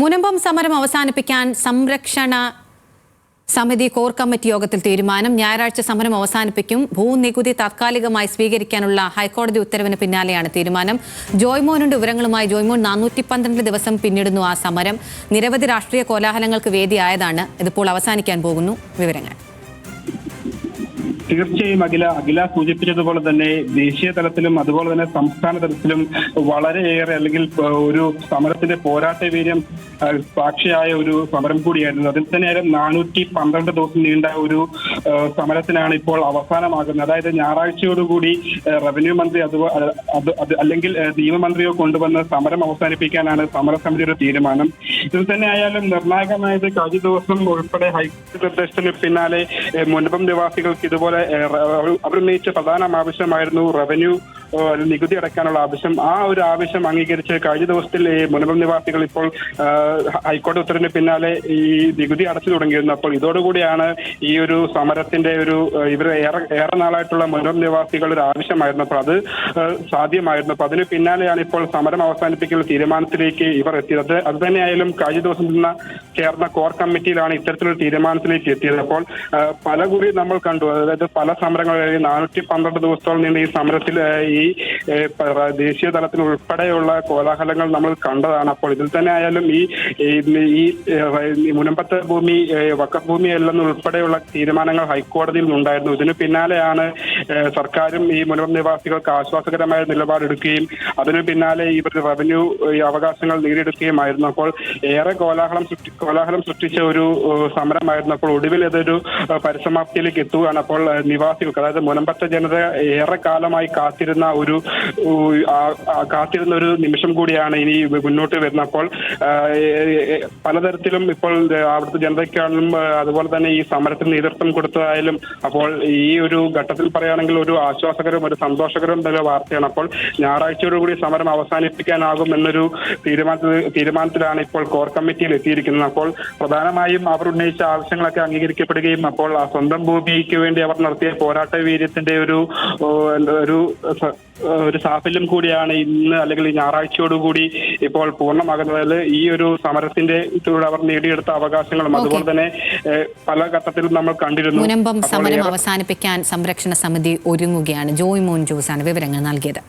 മുനമ്പം സമരം അവസാനിപ്പിക്കാൻ സംരക്ഷണ സമിതി കോർ കമ്മിറ്റി യോഗത്തിൽ തീരുമാനം. ഞായറാഴ്ച സമരം അവസാനിപ്പിക്കും. ഭൂനികുതി താത്കാലികമായി സ്വീകരിക്കാനുള്ള ഹൈക്കോടതി ഉത്തരവിന് പിന്നാലെയാണ് തീരുമാനം. ജോയ്മോനുണ്ട് വിവരങ്ങളുമായി. ജോയ്മോൻ നാനൂറ്റി പന്ത്രണ്ട് ദിവസം പിന്നിടുന്നു ആ സമരം. നിരവധി രാഷ്ട്രീയ കോലാഹലങ്ങൾക്ക് വേദിയായതാണ്. ഇതിപ്പോൾ അവസാനിക്കാൻ പോകുന്നു വിവരങ്ങൾ. തീർച്ചയായും അഖില അഖില സൂചിപ്പിച്ചതുപോലെ തന്നെ ദേശീയ തലത്തിലും അതുപോലെ തന്നെ സംസ്ഥാന തലത്തിലും വളരെയേറെ അല്ലെങ്കിൽ ഒരു സമരത്തിന്റെ പോരാട്ട വീര്യം സാക്ഷിയായ ഒരു സമരം കൂടിയായിരുന്നു. അതിൽ തന്നെ നാനൂറ്റി പന്ത്രണ്ട് ദിവസം നീണ്ട ഒരു സമരത്തിനാണ് ഇപ്പോൾ അവസാനമാകുന്നത്. അതായത് ഞായറാഴ്ചയോടുകൂടി റവന്യൂ മന്ത്രി അതുപോലെ അത് അത് അല്ലെങ്കിൽ നിയമമന്ത്രിയോ കൊണ്ടുവന്ന് സമരം അവസാനിപ്പിക്കാനാണ് സമരസമിതിയുടെ തീരുമാനം. ഇതിൽ തന്നെ ആയാലും നിർണായകമായത് കഴിഞ്ഞ ദിവസം ഉൾപ്പെടെ ഹൈക്കോടതി നിർദ്ദേശത്തിന് പിന്നാലെ മുൻപം നിവാസികൾക്ക് ഇതുപോലെ റ- അവർ- ഉന്നയിച്ച പ്രധാന ആവശ്യമായിരുന്നു റവന്യൂ നികുതി അടയ്ക്കാനുള്ള ആവശ്യം. ആ ഒരു ആവശ്യം അംഗീകരിച്ച് കഴിഞ്ഞ ദിവസത്തിൽ ഈ മുനമ്പം നിവാസികൾ ഇപ്പോൾ ഹൈക്കോടതി ഉത്തരവിന് പിന്നാലെ ഈ നികുതി അടച്ചു തുടങ്ങിയിരുന്നു. അപ്പോൾ ഇതോടുകൂടിയാണ് ഈ ഒരു സമരത്തിന്റെ ഒരു ഇവർ ഏറെ ഏറെ നാളായിട്ടുള്ള മുനമ്പം നിവാസികളുടെ ഒരു ആവശ്യമായിരുന്നു. അപ്പോൾ അത് സാധ്യമായിരുന്നു. അപ്പൊ അതിന് പിന്നാലെയാണ് ഇപ്പോൾ സമരം അവസാനിപ്പിക്കുന്ന തീരുമാനത്തിലേക്ക് ഇവർ എത്തിയത്. അത് തന്നെയായാലും കഴിഞ്ഞ ദിവസം നിന്ന ചേർന്ന കോർ കമ്മിറ്റിയിലാണ് ഇത്തരത്തിലൊരു തീരുമാനത്തിലേക്ക് എത്തിയത്. അപ്പോൾ പല കുറി നമ്മൾ കണ്ടു. അതായത് പല സമരങ്ങൾ നാനൂറ്റി പന്ത്രണ്ട് ദിവസത്തോളം നീണ്ട ഈ സമരത്തിൽ ഏഹ്, ഈ ദേശീയ തലത്തിൽ ഉൾപ്പെടെയുള്ള കോലാഹലങ്ങൾ നമ്മൾ കണ്ടതാണ്. അപ്പോൾ ഇതിൽ തന്നെ ആയാലും ഈ ഈ- മുനമ്പത്തെ ഭൂമി വക്കഫ് ഭൂമി അല്ലെന്ന് ഉൾപ്പെടെയുള്ള തീരുമാനങ്ങൾ ഹൈക്കോടതിയിൽ ഉണ്ടായിരുന്നു. ഇതിന് പിന്നാലെയാണ് സർക്കാരും ഈ മുനമ്പം നിവാസികൾക്ക് ആശ്വാസകരമായ നിലപാടെടുക്കുകയും അതിനു പിന്നാലെ ഇവർ റവന്യൂ അവകാശങ്ങൾ നേടിയെടുക്കുകയുമായിരുന്നു. അപ്പോൾ ഏറെ കോലാഹലം സൃഷ്ടി കോലാഹലം സൃഷ്ടിച്ച ഒരു സമരമായിരുന്നു. അപ്പോൾ ഒടുവിൽ ഇതൊരു പരിസമാപ്തിയിലേക്ക് എത്തുകയാണ്. അപ്പോൾ നിവാസികൾക്ക് അതായത് മുനമ്പത്തെ ജനത ഏറെ കാലമായി കാത്തിരുന്ന ഒരു കാത്തിരുന്ന ഒരു നിമിഷം കൂടിയാണ് ഇനി മുന്നോട്ട് വരുന്നപ്പോൾ പലതരത്തിലും ഇപ്പോൾ അവിടുത്തെ ജനതയ്ക്കാണെങ്കിലും അതുപോലെ തന്നെ ഈ സമരത്തിന് നേതൃത്വം കൊടുത്തതായാലും അപ്പോൾ ഈ ഒരു ഘട്ടത്തിൽ പറയുകയാണെങ്കിൽ ഒരു ആശ്വാസകരവും ഒരു സന്തോഷകരവും തന്നെ വാർത്തയാണ്. അപ്പോൾ ഞായറാഴ്ചയോടുകൂടി സമരം അവസാനിപ്പിക്കാനാകും എന്നൊരു തീരുമാനത്തിൽ തീരുമാനത്തിലാണ് ഇപ്പോൾ കോർ കമ്മിറ്റിയിൽ എത്തിയിരിക്കുന്നത്. അപ്പോൾ പ്രധാനമായും അവർ ഉന്നയിച്ച ആവശ്യങ്ങളൊക്കെ അംഗീകരിക്കപ്പെടുകയും അപ്പോൾ ആ സ്വന്തം ഭൂമിക്ക് വേണ്ടി അവർ നടത്തിയ പോരാട്ട വീര്യത്തിന്റെ ഒരു ഒരു ഒരു സാഫല്യം കൂടിയാണ് ഇന്ന് അല്ലെങ്കിൽ ഞായറാഴ്ചയോട് ഞായറാഴ്ചയോടുകൂടി ഇപ്പോൾ പൂർണമാകുന്നത് ഈ ഒരു സമരത്തിന്റെ ഇതിലൂടെ അവർ നേടിയെടുത്ത അവകാശങ്ങളും അതുപോലെ തന്നെ പല ഘട്ടത്തിലും നമ്മൾ കണ്ടിരുന്നു. മുനമ്പം സമരം അവസാനിപ്പിക്കാൻ സംരക്ഷണ സമിതി ഒരുങ്ങുകയാണ്. ജോയ് മോൻ ജോസാണ് വിവരങ്ങൾ നൽകിയത്.